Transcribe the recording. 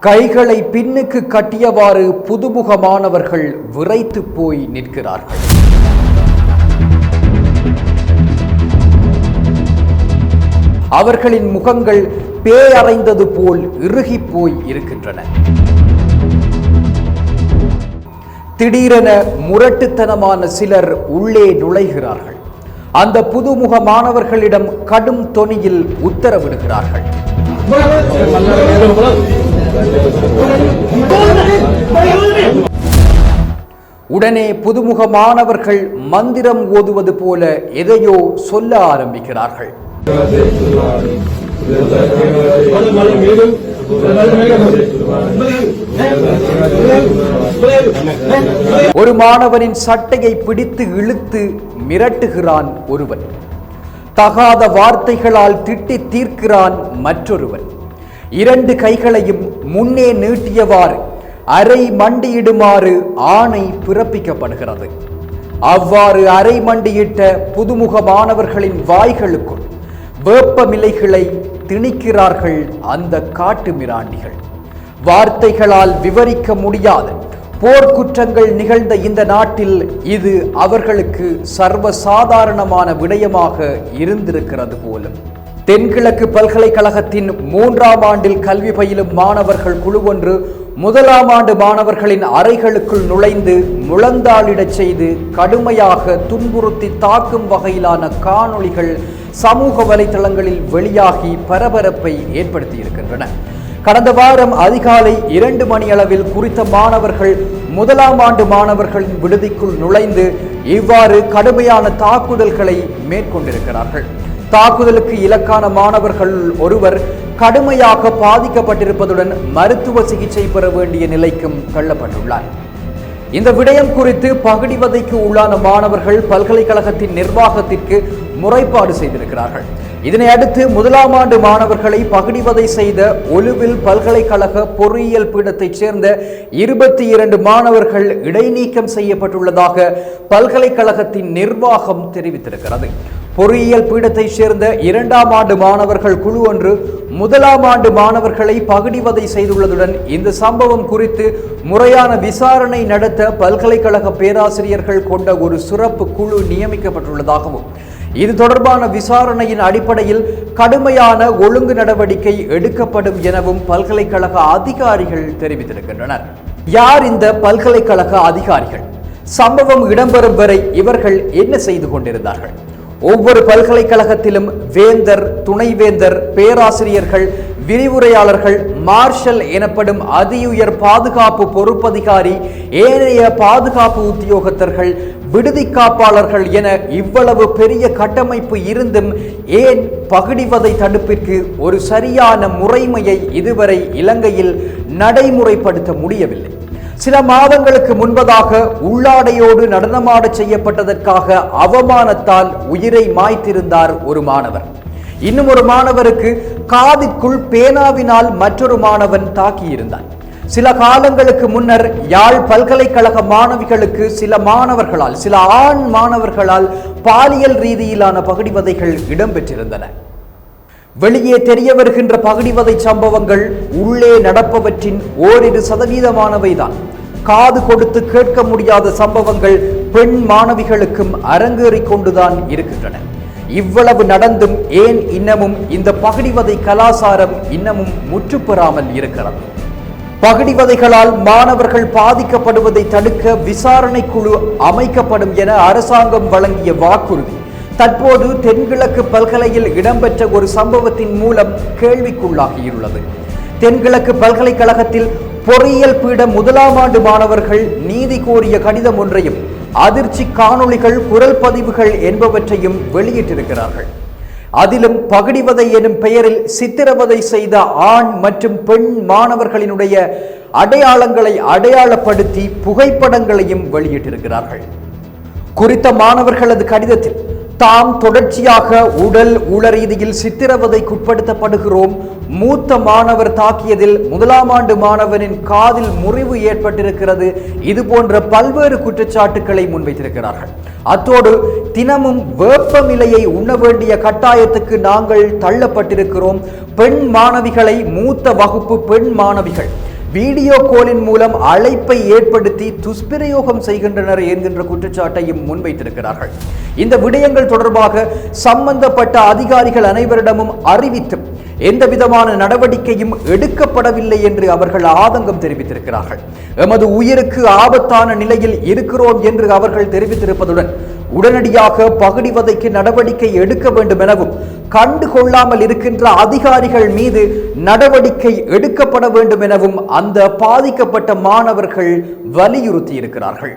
கைகளை பின்னுக்கு கட்டியவாறு புதுமுக மாணவர்கள் விரைத்து போய் நிற்கிறார்கள். அவர்களின் முகங்கள் பேயறைந்தது போல் இறுகிப் போய் இருக்கின்றன. திடீரென முரட்டுத்தனமான சிலர் உள்ளே நுழைகிறார்கள். அந்த புதுமுக மாணவர்களிடம் கடும் தொனியில் உத்தரவிடுகிறார்கள். உடனே புதுமுக மாணவர்கள் மந்திரம் ஓதுவது போல எதையோ சொல்ல ஆரம்பிக்கிறார்கள். ஒரு மாணவனின் சட்டையை பிடித்து இழுத்து மிரட்டுகிறான் ஒருவன். தகாத வார்த்தைகளால் திட்டி தீர்க்கிறான் மற்றொருவன். இரண்டு கைகளையும் முன்னே நீட்டியவாறு அரை மண்டியிடுமாறு ஆணை பிறப்பிக்கப்படுகிறது. அவ்வாறு அரை மண்டியிட்ட புதுமுக மாணவர்களின் வாய்களுக்குள் வேப்பமிலைகளை திணிக்கிறார்கள் அந்த காட்டு மிராண்டிகள். வார்த்தைகளால் விவரிக்க முடியாத போர்க்குற்றங்கள் நிகழ்ந்த இந்த நாட்டில் இது அவர்களுக்கு சர்வசாதாரணமான விடயமாக இருந்திருக்கிறது போலும் தென்கிழக்கு பல்கலைக்கழகத்தின் மூன்றாம் ஆண்டில் கல்வி பயிலும் மாணவர்கள் குழு ஒன்று முதலாம் ஆண்டு மாணவர்களின் அறைகளுக்குள் நுழைந்து முழந்தாளிடச் செய்து கடுமையாக துன்புறுத்தி தாக்கும் வகையிலான காணொளிகள் சமூக வலைதளங்களில் வெளியாகி பரபரப்பை ஏற்படுத்தியிருக்கின்றன. கடந்த வாரம் அதிகாலை இரண்டு மணி அளவில் குறித்த மாணவர்கள் முதலாம் ஆண்டு மாணவர்களின் விடுதிக்குள் நுழைந்து இவ்வாறு கடுமையான தாக்குதல்களை மேற்கொண்டிருக்கிறார்கள். தாக்குதலுக்கு இலக்கான மாணவர்கள் ஒருவர் கடுமையாக பாதிக்கப்பட்டிருப்பதுடன் மருத்துவ சிகிச்சை பெற வேண்டிய நிலைக்கும் தள்ளப்பட்டுள்ளார். இந்த விடயம் குறித்து பகுடிவதைக்கு உள்ளான மாணவர்கள் பல்கலைக்கழகத்தின் நிர்வாகத்திற்கு முறைப்பாடு செய்திருக்கிறார்கள். இதனை அடுத்து முதலாம் ஆண்டு மாணவர்களை பகுடிவதை செய்த ஒலுவில் பல்கலைக்கழக பொறியியல் பீடத்தைச் சேர்ந்த இருபத்தி இரண்டு மாணவர்கள் இடைநீக்கம் செய்யப்பட்டுள்ளதாக பல்கலைக்கழகத்தின் நிர்வாகம் தெரிவித்திருக்கிறது. பொறியியல் பீடத்தைச் சேர்ந்த இரண்டாம் ஆண்டு மாணவர்கள் குழு ஒன்று முதலாம் ஆண்டு மாணவர்களை பகுடிவதை செய்துள்ளதுடன் இந்த சம்பவம் குறித்து முறையான விசாரணை நடத்த பல்கலைக்கழக பேராசிரியர்கள் கொண்ட ஒரு சிறப்பு குழு நியமிக்கப்பட்டுள்ளதாகவும் இது தொடர்பான விசாரணையின் அடிப்படையில் கடுமையான ஒழுங்கு நடவடிக்கை எடுக்கப்படும் எனவும் பல்கலைக்கழக அதிகாரிகள் தெரிவித்திருக்கின்றனர். யார் இந்த பல்கலைக்கழக அதிகாரிகள்? சம்பவம் இடம்பெறும் வரை இவர்கள் என்ன செய்து கொண்டிருந்தார்கள்? ஒவ்வொரு பல்கலைக்கழகத்திலும் வேந்தர் துணைவேந்தர் பேராசிரியர்கள் விரிவுரையாளர்கள் மார்ஷல் எனப்படும் அதியுயர் பாதுகாப்பு பொறுப்பதிகாரி ஏனைய பாதுகாப்பு உத்தியோகத்தர்கள் விடுதி காப்பாளர்கள் என இவ்வளவு பெரிய கட்டமைப்பு இருந்தும் ஏன் பகுடிவதை தடுப்பிற்கு ஒரு சரியான முறைமையை இதுவரை இலங்கையில் நடைமுறைப்படுத்த முடியவில்லை. சில மாதங்களுக்கு முன்பதாக உள்ளாடையோடு நடனமாடச் செய்யப்பட்டதற்காக அவமானத்தால் உயிரை மாய்த்திருந்தார் ஒரு மாணவர். இன்னும் ஒரு மாணவருக்கு காதிற்குள் பேனாவினால் மற்றொரு மாணவன் தாக்கியிருந்தான். சில காலங்களுக்கு முன்னர் யாழ் பல்கலைக்கழக மாணவிகளுக்கு சில மாணவர்களால் சில ஆண் மாணவர்களால் பாலியல் ரீதியிலான பகுடிவதைகள் இடம்பெற்றிருந்தன. வெளியே தெரிய வருகின்ற பகுடிவதை சம்பவங்கள் உள்ளே நடப்பவற்றின் ஓரிரு சதவீதமானவைதான். காது கொடுத்து கேட்க முடியாத சம்பவங்கள் பெண் மாணவிகளுக்கும் அரங்கேறிக் கொண்டுதான் இருக்கின்றன. இவ்வளவு நடந்தும் ஏன் இன்னமும் இந்த பகுடிவதை கலாசாரம் இன்னமும் முற்றுப்பெறாமல் இருக்கிறது? பகுடிவதைகளால் மாணவர்கள் பாதிக்கப்படுவதை தடுக்க விசாரணை குழு அமைக்கப்படும் என அரசாங்கம் வழங்கிய வாக்குறுதி. தற்போது தென்கிழக்கு பல்கலையில் இடம்பெற்ற ஒரு சம்பவத்தின் மூலம் கேள்விக்குள்ளாகியுள்ளது. தென்கிழக்கு பல்கலைக்கழகத்தில் பொறியியல் பீட முதலாம் ஆண்டு மாணவர்கள் நீதி கோரிய கடிதம் ஒன்றையும் அதிர்ச்சி காணொளிகள் குரல் பதிவுகள் என்பவற்றையும் வெளியிட்டிருக்கிறார்கள். அதிலும் பகடிவதை எனும் பெயரில் சித்திரவதை செய்த ஆண் மற்றும் பெண் மாணவர்களினுடைய அடையாளங்களை அடையாளப்படுத்தி புகைப்படங்களையும் வெளியிட்டிருக்கிறார்கள். குறித்த மாணவர்களது கடிதத்தில் தாம் தொடர்ச்சியாக உடல் உள ரீதியில் சித்திரவதைக்குட்படுத்தப்படுகிறோம் மூத்த மாணவர் தாக்கியதில் முதலாம் ஆண்டு மாணவனின் காதில் முறிவு ஏற்பட்டிருக்கிறது. இது போன்ற பல்வேறு குற்றச்சாட்டுக்களை முன்வைத்திருக்கிறார்கள். அத்தோடு தினமும் வேப்பமிலையை உண்ண வேண்டிய கட்டாயத்துக்கு நாங்கள் தள்ளப்பட்டிருக்கிறோம். பெண் மாணவிகளை மூத்த வகுப்பு பெண் மாணவிகள். வீடியோ கோலின் மூலம் அழைப்பை ஏற்படுத்தி துஷ்பிரயோகம் செய்கின்றனர் என்கின்ற குற்றச்சாட்டையும் முன்வைத்திருக்கிறார்கள். இந்த விடயங்கள் தொடர்பாக சம்பந்தப்பட்ட அதிகாரிகள் அனைவரிடமும் அறிவித்தும் எந்த விதமான நடவடிக்கையும் எடுக்கப்படவில்லை என்று அவர்கள் ஆதங்கம் தெரிவித்திருக்கிறார்கள். எமது உயிருக்கு ஆபத்தான நிலையில் இருக்கிறோம் என்று அவர்கள் தெரிவித்திருப்பதுடன் உடனடியாக பகுடி வதைக்கு நடவடிக்கை எடுக்க வேண்டும் எனவும் கண்டு கொள்ளாமல் இருக்கின்ற அதிகாரிகள் மீது நடவடிக்கை எடுக்கப்பட வேண்டும் எனவும் அந்த பாதிக்கப்பட்ட மாணவர்கள் வலியுறுத்தி இருக்கிறார்கள்